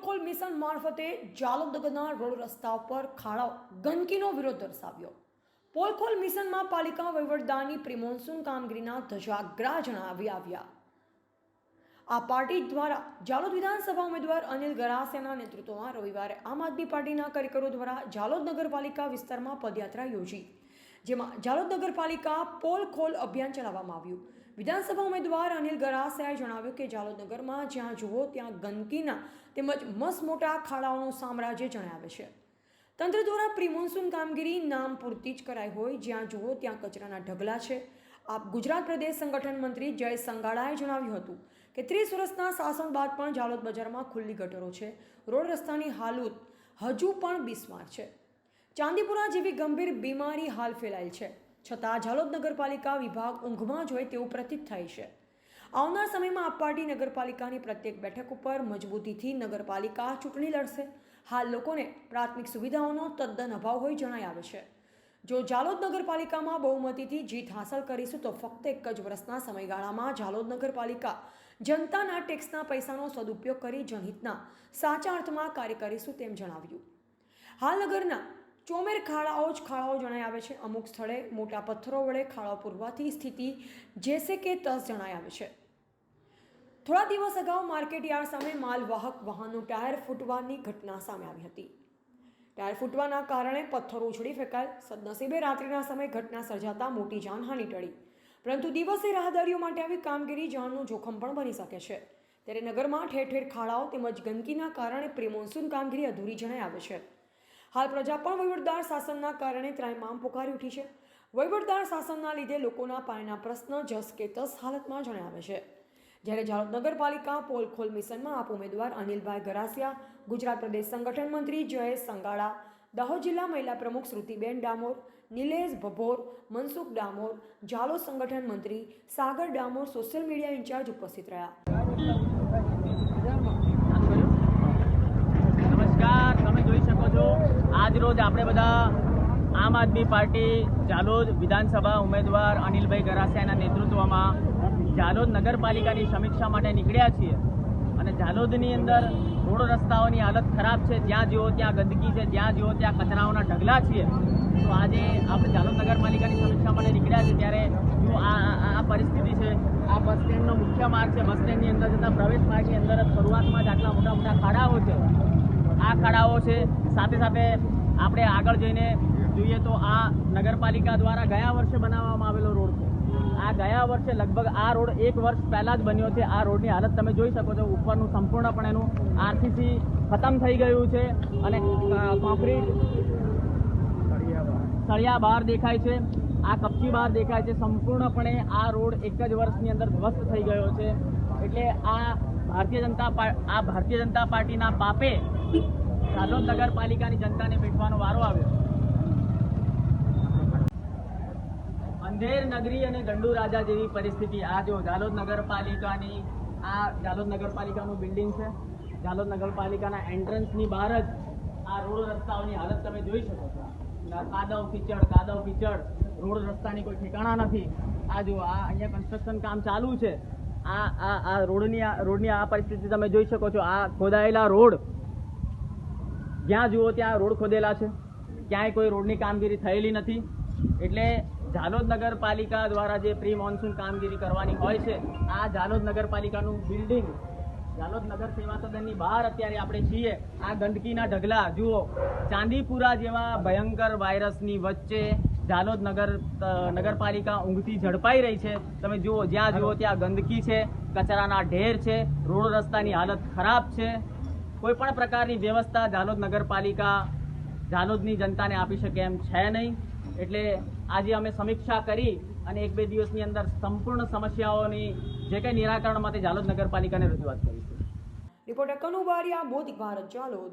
આ મિશન મારફતે જાલોદ રોડ રસ્તા પર ખાડાઓ ગંદકીનો વિરોધ દર્શાવ્યો. પોલખોલ મિશનમાં પાલિકા વહીવટદારની પ્રિમોન્સૂન કામગીરીના ધજાગ્રા જણાવી આવ્યા. આ પાર્ટી દ્વારા જાલોદ વિધાનસભા ઉમેદવાર અનિલ ગરાસિયાના નેતૃત્વમાં રવિવારે આમ આદમી પાર્ટીના કાર્યકરો દ્વારા જાલોદ નગરપાલિકા વિસ્તારમાં પદયાત્રા યોજી. જેમાં જાલોદ નગરપાલિકા પોલ ખોલ અભિયાન ચલાવવામાં આવ્યું. વિધાનસભા ઉમેદવાર અનિલ ગરાસિયાએ જણાવ્યું કે જાલોદનગરમાં જ્યાં જુઓ ત્યાં ગંદકીના તેમજ મસ મોટા ખાડાઓનું સામ્રાજ્ય જણાવે છે. તંત્ર દ્વારા પ્રિમોન્સૂન કામગીરી નામ પૂરતી જ કરાઈ હોય, જ્યાં જુઓ ત્યાં કચરાના ઢગલા છે. આપ ગુજરાત પ્રદેશ સંગઠન મંત્રી જય સંગાડાએ જણાવ્યું હતું કે ત્રીસ વર્ષના શાસન બાદ પણ જાલોદ બજારમાં ખુલ્લી ગટરો છે. રોડ રસ્તાની હાલત હજુ પણ બિસ્માર છે. ચાંદીપુરા જેવી ગંભીર બીમારી હાલ ફેલાયેલ છે. છતાં ઝાલોદ નગરપાલિકા વિભાગ ઊંઘમાં જ હોય તેવું પ્રતીત થાય છે. આવનાર સમયમાં આપ પાર્ટી નગરપાલિકાની પ્રત્યેક બેઠક ઉપર મજબૂતીથી નગરપાલિકા ચૂંટણી લડશે. હાલ લોકોને પ્રાથમિક સુવિધાઓનો તદ્દન અભાવ હોય જણાઈ આવે છે. જો જાલોદ નગરપાલિકામાં બહુમતીથી જીત હાંસલ કરીશું તો ફક્ત એક જ વર્ષના સમયગાળામાં જાલોદ નગરપાલિકા જનતાના ટેક્સના પૈસાનો સદુપયોગ કરી જનહિતના સાચા અર્થમાં કાર્ય કરીશું તેમ જણાવ્યું. હાલ નગરના ચોમેર ખાડાઓ જ ખાડાઓ જણાઈ આવે છે. અમુક સ્થળે મોટા પથ્થરો વડે ખાડાઓ પૂરવાથી સ્થિતિ જેસે કે તસ જણાઈ આવે છે. થોડા દિવસ અગાઉ માર્કેટ યાર્ડ સામે માલવાહક વાહનનું ટાયર ફૂટવાની ઘટના સામે આવી હતી. ટાયર ફૂટવાના કારણે પથ્થરો ઉછળી ફેંકાય. સદનસીબે રાત્રિના સમયે ઘટના સર્જાતા મોટી જાનહાનિ ટળી. પરંતુ દિવસે રાહદારીઓ માટે આવી કામગીરી જાનનું જોખમ પણ બની શકે છે. ત્યારે નગરમાં ઠેર ઠેર ખાડાઓ તેમજ ગંદકીના કારણે પ્રિમોન્સૂન કામગીરી અધૂરી જણાઈ આવે છે. હાલ પ્રજા પણ વહીવટદાર શાસનના કારણે ત્રાહિમામ પુકારી ઉઠી છે. વહીવટદાર શાસનના લીધે લોકોના પાણીના પ્રશ્ન જસ કે તસ હાલતમાં જણાવે છે. જ્યારે જાલોદ નગરપાલિકા પોલખોલ મિશનમાં આપ ઉમેદવાર અનિલભાઈ ગરાસિયા, ગુજરાત પ્રદેશ સંગઠન મંત્રી જયેશ સંગાળા, દાહોદ જિલ્લા મહિલા પ્રમુખ શ્રુતિબેન ડામોર, નિલેશ ભભોર, મનસુખ ડામોર, જાલોદ સંગઠન મંત્રી Sagar Damor social media incharge ઉપસ્થિત રહ્યા નમસ્કાર તમે જોઈ શકો છો આજ રોજ આપણે બધા આમ આદમી પાર્ટી, જાલોદ વિધાનસભા ઉમેદવાર અનિલભાઈ ગરાસિયાના નેતૃત્વમાં જાલોદ નગરપાલિકાની સમીક્ષા માટે નીકળ્યા છીએ. અને જાલોદની અંદર રોડ રસ્તાઓની હાલત ખરાબ છે. જ્યાં જુઓ ત્યાં ગંદકી છે, જ્યાં જુઓ ત્યાં કચરાઓના ઢગલા છીએ. તો આજે આપણે જાલોદ નગરપાલિકાની સમીક્ષા માટે નીકળ્યા છીએ. ત્યારે જો આ, આ- પરિસ્થિતિ છે, આ બસ સ્ટેન્ડનો મુખ્ય માર્ગ છે. બસ સ્ટેન્ડની અંદર જતા પ્રવેશ માર્ગની અંદર શરૂઆતમાં જ આટલા મોટા મોટા ખાડાઓ છે. આ ખાડાઓ છે, સાથે સાથે આપણે આગળ જઈને જોઈએ તો આ નગરપાલિકા દ્વારા ગયા વર્ષે બનાવવામાં આવેલો રોડ છે. આ ગયા વર્ષે લગભગ આ રોડ એક વર્ષ પહેલાં જ બન્યો છે. આ રોડની હાલત તમે જોઈ શકો છો. ઉપરનું સંપૂર્ણપણે એનું આરસીસી ખતમ થઈ ગયું છે અને કોન્ક્રીટ સળિયા બહાર દેખાય છે. આ કપચી બહાર દેખાય છે. સંપૂર્ણપણે આ રોડ એક જ વર્ષની અંદર ધ્વસ્ત થઈ ગયો છે. એટલે આ ભારતીય જનતા આ ભારતીય જનતા પાર્ટીના પાપે જાલોદ નગરપાલિકાની જનતાને ભેટવાનો વારો આવ્યો. અંધેર નગરી અને ગંડુ રાજા જેવી પરિસ્થિતિ. આ જો જાલોદ નગરપાલિકાની, આ જાલોદ નગરપાલિકાનું બિલ્ડિંગ છે. જાલોદ નગરપાલિકાના એન્ટ્રન્સની બહાર જ આ રોડ રસ્તાઓની હાલત તમે જોઈ શકો છો. કાદવ કીચડ કાદવ કીચડ. રોડ રસ્તાની કોઈ ઠેકાણા નથી. આ જો આ અહીંયા કન્સ્ટ્રક્શન કામ ચાલુ છે. આ આ આ રોડની આ રોડની આ પરિસ્થિતિ તમે જોઈ શકો છો. આ ખોદાયેલા રોડ જ્યાં જુઓ ત્યાં રોડ ખોદેલા છે. ક્યાંય કોઈ રોડની કામગીરી થયેલી નથી. એટલે જાલોદ નગરપાલિકા દ્વારા જે પ્રી મોન્સૂન કામગીરી કરવાની હોય છે, આ જાલોદ નગરપાલિકાનું બિલ્ડિંગ, જાલોદ નગર સેવા સદનની બહાર અત્યારે આપણે છીએ. આ ગંદકીના ઢગલા, જુઓ, ચાંદીપુરા જેવા ભયંકર વાયરસની વચ્ચે જાલોદ નગર નગરપાલિકા ઊંઘથી ઝડપાઈ રહી છે. તમે જુઓ, જ્યાં જુઓ ત્યાં ગંદકી છે, કચરાના ઢેર છે, રોડ રસ્તાની હાલત ખરાબ છે. કોઈ પણ પ્રકારની વ્યવસ્થા ઝાલોદ નગરપાલિકા ઝાલોદની જનતાને આપી શકે એમ છે નહીં. એટલે આજે અમે સમીક્ષા કરી અને એક બે દિવસની અંદર સંપૂર્ણ સમસ્યાઓની જે કંઈ નિરાકરણ માટે ઝાલોદ નગરપાલિકાને રજૂઆત કરીશું. રિપોર્ટર કનુબારિયા મોદી ભારત, જાલોદ.